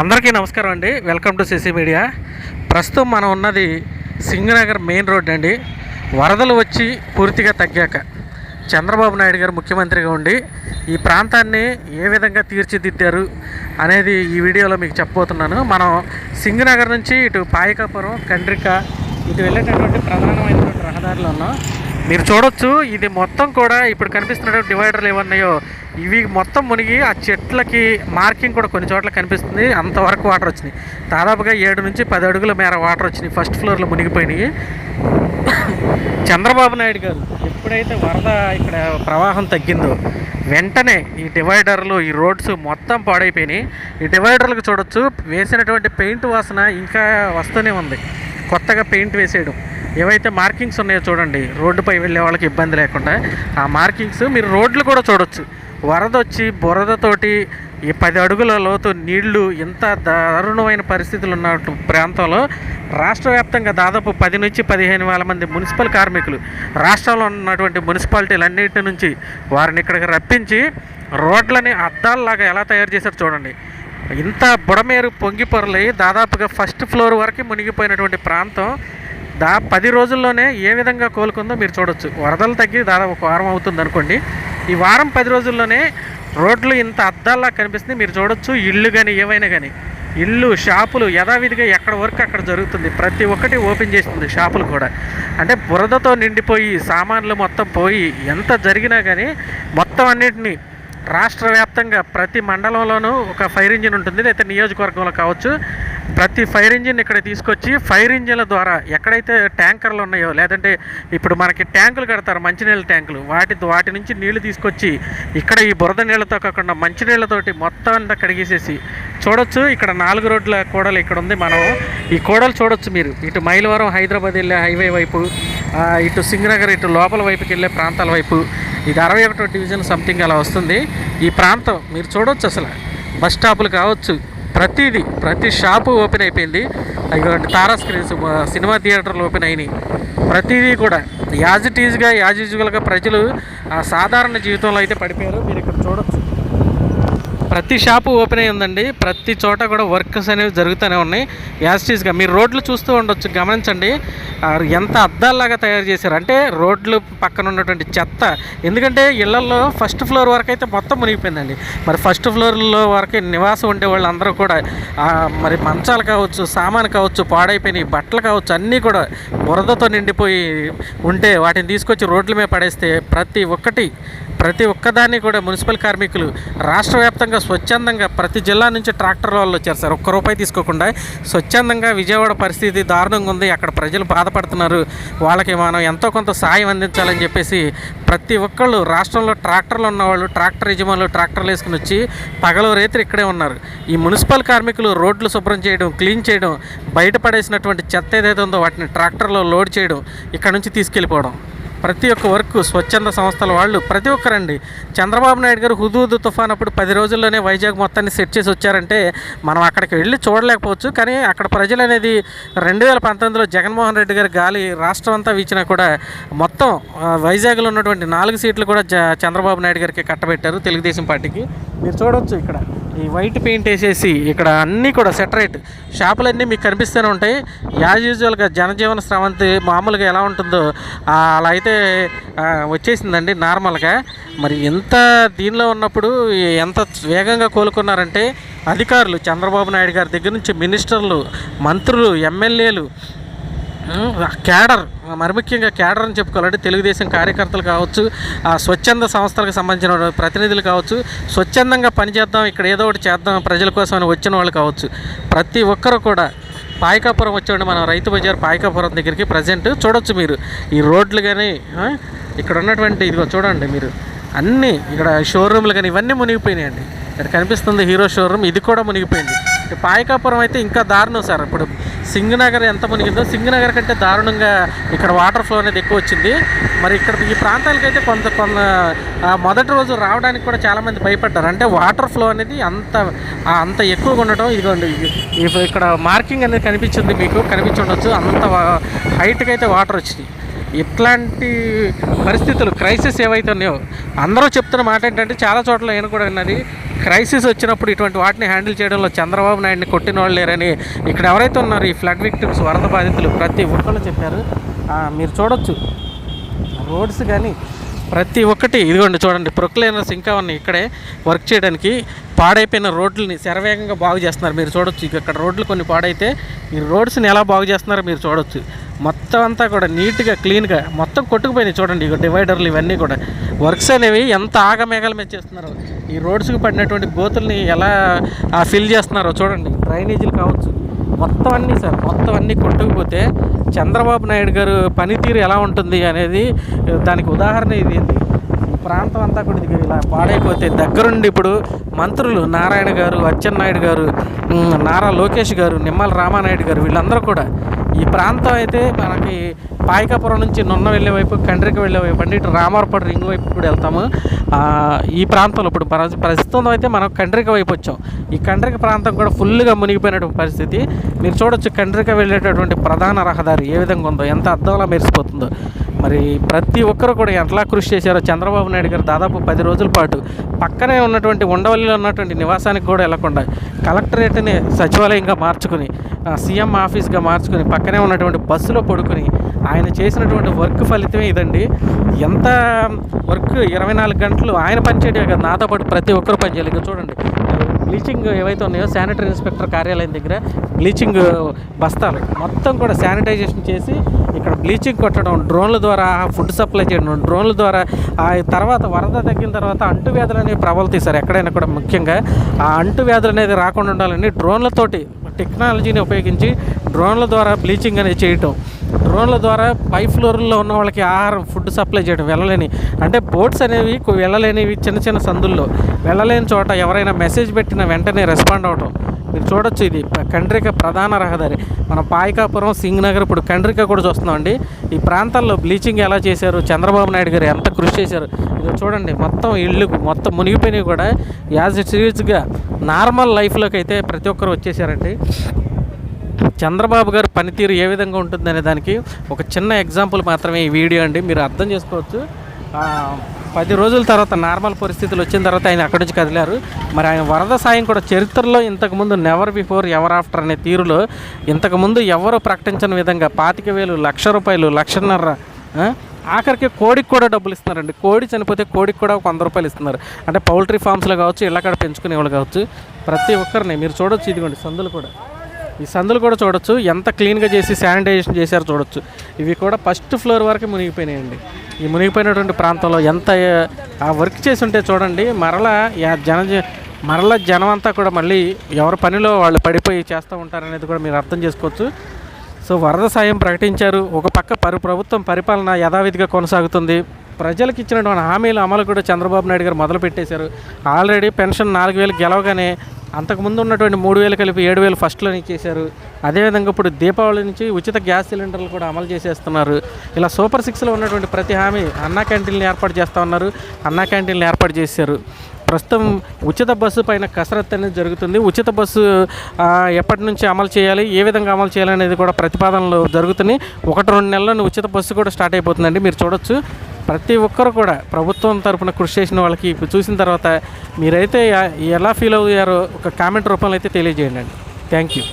అందరికీ నమస్కారం అండి. వెల్కమ్ టు సిసి మీడియా ప్రస్తుతం మనం ఉన్నది సింగనగర్ మెయిన్ రోడ్ అండి. వరదలు వచ్చి పూర్తిగా తగ్గాక చంద్రబాబు నాయుడు గారు ముఖ్యమంత్రిగా ఉండి ఈ ప్రాంతాన్ని ఏ విధంగా తీర్చిదిద్దారు అనేది ఈ వీడియోలో మీకు చెప్పబోతున్నాను. మనం సింగనగర్ నుంచి ఇటు పాయకాపురం కండ్రిక ఇటు వెళ్ళేటటువంటి ప్రధానమైనటువంటి రహదారులు ఉన్నాం. మీరు చూడొచ్చు ఇది మొత్తం కూడా ఇప్పుడు కనిపిస్తున్నటువంటి డివైడర్లు ఏమన్నాయో ఇవి మొత్తం మునిగి ఆ చెట్లకి మార్కింగ్ కూడా కొన్ని చోట్ల కనిపిస్తుంది. అంతవరకు వాటర్ వచ్చినాయి. దాదాపుగా ఏడు నుంచి పది అడుగుల మేర వాటర్ వచ్చినాయి. ఫస్ట్ ఫ్లోర్లో మునిగిపోయినాయి. చంద్రబాబు నాయుడు గారు ఎప్పుడైతే వరద ఇక్కడ ప్రవాహం తగ్గిందో వెంటనే ఈ డివైడర్లు ఈ రోడ్స్ మొత్తం పాడైపోయినాయి. ఈ డివైడర్లకు చూడొచ్చు వేసినటువంటి పెయింట్ వాసన ఇంకా వస్తూనే ఉంది. కొత్తగా పెయింట్ వేసేయడం. ఏవైతే మార్కింగ్స్ ఉన్నాయో చూడండి రోడ్డుపై వెళ్ళే వాళ్ళకి ఇబ్బంది లేకుండా ఆ మార్కింగ్స్ మీరు రోడ్లు కూడా చూడొచ్చు. వరద వచ్చి బురదతోటి ఈ పది అడుగుల లోతు నీళ్ళు ఇంత దారుణమైన పరిస్థితులు ఉన్న ప్రాంతంలో రాష్ట్ర వ్యాప్తంగా దాదాపు పది నుంచి పదిహేను వేల మంది మున్సిపల్ కార్మికులు రాష్ట్రంలో ఉన్నటువంటి మున్సిపాలిటీలన్నింటి నుంచి వారిని ఇక్కడికి రప్పించి రోడ్లని అద్దాలలాగా ఎలా తయారు చేశారు చూడండి. ఇంత బుడమేరు పొంగిపొరలి దాదాపుగా ఫస్ట్ ఫ్లోర్ వరకు మునిగిపోయినటువంటి ప్రాంతం. దా పది రోజుల్లోనే ఏ విధంగా కోలుకుందో మీరు చూడొచ్చు. వరదలు తగ్గి దాదాపు ఒక వారం అవుతుంది అనుకోండి. ఈ వారం పది రోజుల్లోనే రోడ్లు ఇంత అద్దాల్లా కనిపిస్తుంది. మీరు చూడొచ్చు ఇల్లు కానీ ఏవైనా కానీ ఇల్లు షాపులు యథావిధిగా ఎక్కడ వర్క్ అక్కడ జరుగుతుంది. ప్రతి ఒక్కటి ఓపెన్ చేస్తుంది షాపులు కూడా. అంటే బురదతో నిండిపోయి సామాన్లు మొత్తం పోయి ఎంత జరిగినా కానీ మొత్తం అన్నింటినీ రాష్ట్ర వ్యాప్తంగా ప్రతి మండలంలోనూ ఒక ఫైర్ ఇంజిన్ ఉంటుంది. లేదా నియోజకవర్గంలో కావచ్చు. ప్రతి ఫైర్ ఇంజిన్ ఇక్కడ తీసుకొచ్చి ఫైర్ ఇంజిన్ల ద్వారా ఎక్కడైతే ట్యాంకర్లు ఉన్నాయో లేదంటే ఇప్పుడు మనకి ట్యాంకులు కడతారు మంచినీళ్ళ ట్యాంకులు వాటి వాటి నుంచి నీళ్ళు తీసుకొచ్చి ఇక్కడ ఈ బురద నీళ్ళతో కాకుండా మంచినీళ్ళతోటి మొత్తం అంతా కడిగేసేసి చూడొచ్చు. ఇక్కడ నాలుగు రోడ్ల కూడలు ఇక్కడ ఉంది. మనం ఈ కూడలు చూడొచ్చు మీరు. ఇటు మైలవరం హైదరాబాద్ వెళ్ళే హైవే వైపు ఇటు సింగనగర్ ఇటు లోపల వైపుకి వెళ్ళే ప్రాంతాల వైపు ఇది అరవై ఒకటో డివిజన్ సంథింగ్ అలా వస్తుంది. ఈ ప్రాంతం మీరు చూడొచ్చు అసలు. బస్ స్టాపులు కావచ్చు ప్రతిదీ ప్రతి షాపు ఓపెన్ అయిపోయింది. ఇటువంటి తారా స్క్రీన్స్ సినిమా థియేటర్లు ఓపెన్ అయినాయి. ప్రతిదీ కూడా యాజ్ ఇట్ ఈజ్గా యాజ్ యూజువల్గా ప్రజలు ఆ సాధారణ జీవితంలో అయితే పడిపోయారు. మీరు ఇక్కడ చూడొచ్చు. ప్రతి షాపు ఓపెన్ అయి ఉందండి. ప్రతి చోట కూడా వర్క్స్ అనేవి జరుగుతూనే ఉన్నాయి. యాస్టీస్గా మీరు రోడ్లు చూస్తూ ఉండొచ్చు. గమనించండి. ఎంత అద్దాల్లాగా తయారు చేశారు. అంటే రోడ్లు పక్కన ఉన్నటువంటి చెత్త. ఎందుకంటే ఇళ్ళలో ఫస్ట్ ఫ్లోర్ వరకు అయితే మొత్తం మునిగిపోయిందండి. మరి ఫస్ట్ ఫ్లోర్లో వరకు నివాసం ఉండే వాళ్ళు అందరూ కూడా మరి మంచాలు కావచ్చు సామాను కావచ్చు పాడైపోయినాయి బట్టలు కావచ్చు అన్నీ కూడా బురదతో నిండిపోయి ఉంటే వాటిని తీసుకొచ్చి రోడ్ల మీద పడేస్తే ప్రతి ఒక్కటి ప్రతి ఒక్కదాన్ని కూడా మున్సిపల్ కార్మికులు రాష్ట్ర వ్యాప్తంగా స్వచ్ఛందంగా ప్రతి జిల్లా నుంచి ట్రాక్టర్ వాళ్ళు వచ్చారు సార్. ఒక్క రూపాయి తీసుకోకుండా స్వచ్ఛందంగా విజయవాడ పరిస్థితి దారుణంగా ఉంది. అక్కడ ప్రజలు బాధపడుతున్నారు. వాళ్ళకి మనం ఎంతో కొంత సాయం అందించాలని చెప్పేసి ప్రతి ఒక్కళ్ళు రాష్ట్రంలో ట్రాక్టర్లు ఉన్నవాళ్ళు ట్రాక్టర్ యజమానులు ట్రాక్టర్లు వేసుకుని వచ్చి పగలు రేత్రి ఇక్కడే ఉన్నారు. ఈ మున్సిపల్ కార్మికులు రోడ్లు శుభ్రం చేయడం క్లీన్ చేయడం బయటపడేసినటువంటి చెత్త ఏదైతే ఉందో వాటిని ట్రాక్టర్లో లోడ్ చేయడం ఇక్కడ నుంచి తీసుకెళ్ళిపోవడం. ప్రతి ఒక్క వర్క్ స్వచ్ఛంద సంస్థల వాళ్ళు ప్రతి ఒక్కరండి. చంద్రబాబు నాయుడు గారు హుదూదు తుఫాన్ అప్పుడు పది రోజుల్లోనే వైజాగ్ మొత్తాన్ని సెట్ చేసి వచ్చారంటే మనం అక్కడికి వెళ్ళి చూడలేకపోవచ్చు. కానీ అక్కడ ప్రజలు అనేది రెండు వేల పంతొమ్మిదిలో జగన్మోహన్ రెడ్డి గారి గాలి రాష్ట్రం అంతా వీచినా కూడా మొత్తం వైజాగ్లో ఉన్నటువంటి నాలుగు సీట్లు కూడా చంద్రబాబు నాయుడు గారికి కట్టబెట్టారు తెలుగుదేశం పార్టీకి. మీరు చూడవచ్చు ఇక్కడ. ఈ వైట్ పెయింట్ వేసేసి ఇక్కడ అన్నీ కూడా సెటరేట్. షాపులన్నీ మీకు కనిపిస్తూనే ఉంటాయి. యాజ్ యూజువల్గా జనజీవన స్రవంతి మామూలుగా ఎలా ఉంటుందో అలా అయితే వచ్చేసిందండి నార్మల్గా మరి ఎంత దీనిలో ఉన్నప్పుడు ఎంత వేగంగా కోలుకున్నారంటే అధికారులు చంద్రబాబు నాయుడు గారి దగ్గర నుంచి మినిస్టర్లు మంత్రులు ఎమ్మెల్యేలు క్యాడర్ మరి ముఖ్యంగా క్యాడర్ అని చెప్పుకోవాలంటే తెలుగుదేశం కార్యకర్తలు కావచ్చు ఆ స్వచ్ఛంద సంస్థలకు సంబంధించిన ప్రతినిధులు కావచ్చు స్వచ్ఛందంగా పనిచేద్దాం ఇక్కడ ఏదో ఒకటి చేద్దాం ప్రజల కోసం అని వచ్చిన వాళ్ళు కావచ్చు. ప్రతి ఒక్కరు కూడా పాయకాపురం వచ్చేవాడు మనం రైతు బజార్ పాయకాపురం దగ్గరికి ప్రజెంట్. చూడొచ్చు మీరు ఈ రోడ్లు కానీ ఇక్కడ ఉన్నటువంటి ఇదిగో చూడండి మీరు. అన్నీ ఇక్కడ షోరూమ్లు కానీ ఇవన్నీ మునిగిపోయినాయండి. ఇక్కడ కనిపిస్తుంది హీరో షోరూమ్ ఇది కూడా మునిగిపోయింది. పాయకాపురం అయితే ఇంకా దారుణం సార్. ఇప్పుడు సింగనగర్ ఎంత మునిగిందో. సింగనగర్ కంటే దారుణంగా ఇక్కడ వాటర్ ఫ్లో అనేది ఎక్కువ వచ్చింది. మరి ఇక్కడ ఈ ప్రాంతాలకైతే కొంత కొంత మొదటి రోజు రావడానికి కూడా చాలామంది భయపడ్డారు. అంటే వాటర్ ఫ్లో అనేది అంత అంత ఎక్కువగా ఉండటం ఇదిగోండి ఇక్కడ మార్కింగ్ అనేది కనిపించింది మీకు కనిపించి ఉండొచ్చు. అంత హైట్కి అయితే వాటర్ వచ్చింది ఇట్లాంటి పరిస్థితులు క్రైసిస్ ఏవైతే ఉన్నాయో అందరూ చెప్తున్న మాట ఏంటంటే చాలా చోట్ల నేను కూడా విన్నది క్రైసిస్ వచ్చినప్పుడు ఇటువంటి వాటిని హ్యాండిల్ చేయడంలో చంద్రబాబు నాయుడిని కొట్టిన వాళ్ళు లేరని ఇక్కడ ఎవరైతే ఉన్నారో ఈ ఫ్లడ్ విక్టిమ్స్ వరద బాధితులు ప్రతి ఒక్కళ్ళు చెప్పారు. మీరు చూడొచ్చు. రోడ్స్ కానీ ప్రతి ఒక్కటి ఇదిగోండి చూడండి ప్రొక్లైనర్స్ ఇంకా ఉన్నాయి ఇక్కడే వర్క్ చేయడానికి. పాడైపోయిన రోడ్లని శరవేగంగా బాగు చేస్తున్నారు. మీరు చూడొచ్చు ఇక్కడ రోడ్లు కొన్ని పాడైతే ఈ రోడ్స్ని ఎలా బాగు చేస్తున్నారో మీరు చూడొచ్చు. మొత్తం అంతా కూడా నీట్గా క్లీన్గా మొత్తం కొట్టుకుపోయినాయి చూడండి ఇక డివైడర్లు ఇవన్నీ కూడా. వర్క్స్ అనేవి ఎంత ఆగమేఘాల మీద చేస్తున్నారో. ఈ రోడ్స్కి పడినటువంటి గోతుల్ని ఎలా ఫిల్ చేస్తున్నారో చూడండి. డ్రైనేజీలు కావచ్చు. మొత్తం అన్నీ సార్ మొత్తం అన్నీ కొట్టుకుపోతే చంద్రబాబు నాయుడు గారు పనితీరు ఎలా ఉంటుంది అనేది దానికి ఉదాహరణ ఇది ప్రాంతం అంతా కూడా ఇది ఇలా పాడైపోతే దగ్గరుండి ఇప్పుడు మంత్రులు నారాయణ గారు అచ్చెన్నాయుడు గారు నారా లోకేష్ గారు నిమ్మల రామానాయుడు గారు వీళ్ళందరూ కూడా ఈ ప్రాంతం అయితే మనకి పాయకాపురం నుంచి నున్న వెళ్ళే వైపు కండ్రికి వెళ్ళే వైపు అంటే ఇటు రామారపడి రింగ్ వైపు కూడా వెళ్తాము. ఈ ప్రాంతంలో ఇప్పుడు ప్రస్తుతం అయితే మనం కండ్రిక వైపు వచ్చాం. ఈ కండ్రిక ప్రాంతం కూడా ఫుల్గా మునిగిపోయినటువంటి పరిస్థితి. మీరు చూడొచ్చు కండ్రిక వెళ్ళేటటువంటి ప్రధాన రహదారి ఏ విధంగా ఉందో ఎంత అద్దంలా మెరిసిపోతుందో. మరి ప్రతి ఒక్కరు కూడా ఎట్లా కృషి చేశారో చంద్రబాబు నాయుడు గారు దాదాపు పది రోజుల పాటు పక్కనే ఉన్నటువంటి ఉండవల్లిలో ఉన్నటువంటి నివాసానికి కూడా వెళ్ళకుండా కలెక్టరేట్ని సచివాలయంగా మార్చుకుని సీఎం ఆఫీస్గా మార్చుకుని పక్కనే ఉన్నటువంటి బస్సులో పడుకుని ఆయన చేసినటువంటి వర్క్ ఫలితమే ఇదండి. ఎంత వర్క్ ఇరవై నాలుగు గంటలు ఆయన పనిచేయడం కదా నాతో పాటు ప్రతి ఒక్కరు పనిచేయాలి చూడండి బ్లీచింగ్ ఏవైతే ఉన్నాయో శానిటరీ ఇన్స్పెక్టర్ కార్యాలయం దగ్గర బ్లీచింగ్ బస్తాలు మొత్తం కూడా శానిటైజేషన్ చేసి బ్లీచింగ్ కొట్టడం డ్రోన్ల ద్వారా ఫుడ్ సప్లై చేయడం డ్రోన్ల ద్వారా ఆ తర్వాత వరద తగ్గిన తర్వాత అంటువ్యాధులు అనేవి ప్రబలుతాయి సార్ ఎక్కడైనా కూడా ముఖ్యంగా. ఆ అంటువ్యాధులు అనేది రాకుండా ఉండాలని డ్రోన్లతోటి టెక్నాలజీని ఉపయోగించి డ్రోన్ల ద్వారా బ్లీచింగ్ అనేది చేయటం. డ్రోన్ల ద్వారా పై ఫ్లోర్లో ఉన్న వాళ్ళకి ఆహారం ఫుడ్ సప్లై చేయడం వెళ్ళలేని అంటే బోట్స్ అనేవి వెళ్ళలేనివి చిన్న చిన్న సందుల్లో. వెళ్ళలేని చోట ఎవరైనా మెసేజ్ పెట్టిన వెంటనే రెస్పాండ్ అవటం. మీరు చూడొచ్చు ఇది. కండ్రిక ప్రధాన రహదారి. మనం పాయకాపురం సింగ్ నగర్ ఇప్పుడు కండ్రిక కూడా చూస్తున్నామండి ఈ ప్రాంతాల్లో బ్లీచింగ్ ఎలా చేశారు? చంద్రబాబు నాయుడు గారు ఎంత కృషి చేశారు? ఇది చూడండి. మొత్తం ఇళ్ళు మొత్తం మునిగిపోయినవి కూడా యాజ్ ఇట్ సీరియస్గా నార్మల్ లైఫ్లోకి అయితే ప్రతి ఒక్కరు వచ్చేసారండి. చంద్రబాబు గారి పనితీరు ఏ విధంగా ఉంటుందనే దానికి ఒక చిన్న ఎగ్జాంపుల్ మాత్రమే ఈ వీడియో అండి. మీరు అర్థం చేసుకోవచ్చు. పది రోజుల తర్వాత నార్మల్ పరిస్థితులు వచ్చిన తర్వాత ఆయన అక్కడి నుంచి కదిలారు. మరి ఆయన వరద సాయం కూడా చరిత్రలో ఇంతకుముందు నెవర్ బిఫోర్ ఎవర్ ఆఫ్టర్ అనే తీరులో ఇంతకుముందు ఎవరు ప్రకటించని విధంగా పాతిక వేలు లక్ష రూపాయలు లక్షన్నర ఆఖరికి కోడికి కూడా డబ్బులు ఇస్తున్నారండి. కోడి చనిపోతే కోడికి కూడా ఒక వంద రూపాయలు ఇస్తున్నారు. అంటే పౌల్ట్రీ ఫామ్స్లో కావచ్చు ఇళ్ళకాడ పెంచుకునే వాళ్ళు కావచ్చు ప్రతి ఒక్కరిని మీరు చూడొచ్చు ఇదిగోండి సందులు కూడా. ఈ సందులు కూడా చూడొచ్చు. ఎంత క్లీన్గా చేసి శానిటైజేషన్ చేశారో చూడొచ్చు. ఇవి కూడా ఫస్ట్ ఫ్లోర్ వరకు మునిగిపోయినాయండి. ఈ మునిగిపోయినటువంటి ప్రాంతంలో ఎంత ఆ వర్క్ చేసి ఉంటే చూడండి. మరలా జన మరలా జనం అంతా కూడా మళ్ళీ ఎవరి పనిలో వాళ్ళు పడిపోయి చేస్తూ ఉంటారనేది కూడా మీరు అర్థం చేసుకోవచ్చు. సో వరద సాయం ప్రకటించారు. ఒక పక్క పరు ప్రభుత్వం పరిపాలన యథావిధిగా కొనసాగుతుంది. ప్రజలకు ఇచ్చినటువంటి హామీల అమలు కూడా చంద్రబాబు నాయుడు గారు మొదలు పెట్టేశారు ఆల్రెడీ పెన్షన్ నాలుగు వేలు గెలవగానే అంతకుముందు ఉన్నటువంటి మూడు వేలు కలిపి ఏడు వేలు ఫస్ట్లో ఇచ్చేశారు. అదేవిధంగా ఇప్పుడు దీపావళి నుంచి ఉచిత గ్యాస్ సిలిండర్లు కూడా అమలు చేసేస్తున్నారు. ఇలా సూపర్ సిక్స్లో ఉన్నటువంటి ప్రతి హామీ అన్నా క్యాంటీన్లు ఏర్పాటు చేస్తూ ఉన్నారు. అన్నా క్యాంటీన్లు ఏర్పాటు చేశారు. ప్రస్తుతం ఉచిత బస్సు పైన కసరత్తు అనేది జరుగుతుంది. ఉచిత బస్సు ఎప్పటి నుంచి అమలు చేయాలి? ఏ విధంగా అమలు చేయాలి అనేది కూడా ప్రతిపాదనలు జరుగుతున్నాయి. ఒకటి రెండు నెలల్లో ఉచిత బస్సు కూడా స్టార్ట్ అయిపోతుందండి. మీరు చూడొచ్చు. ప్రతి ఒక్కరు కూడా ప్రభుత్వం తరపున కృషి చేసిన వాళ్ళకి ఇప్పుడు చూసిన తర్వాత మీరైతే ఎలా ఫీల్ అయ్యారో ఒక కామెంట్ రూపంలో అయితే తెలియజేయండి థ్యాంక్ యూ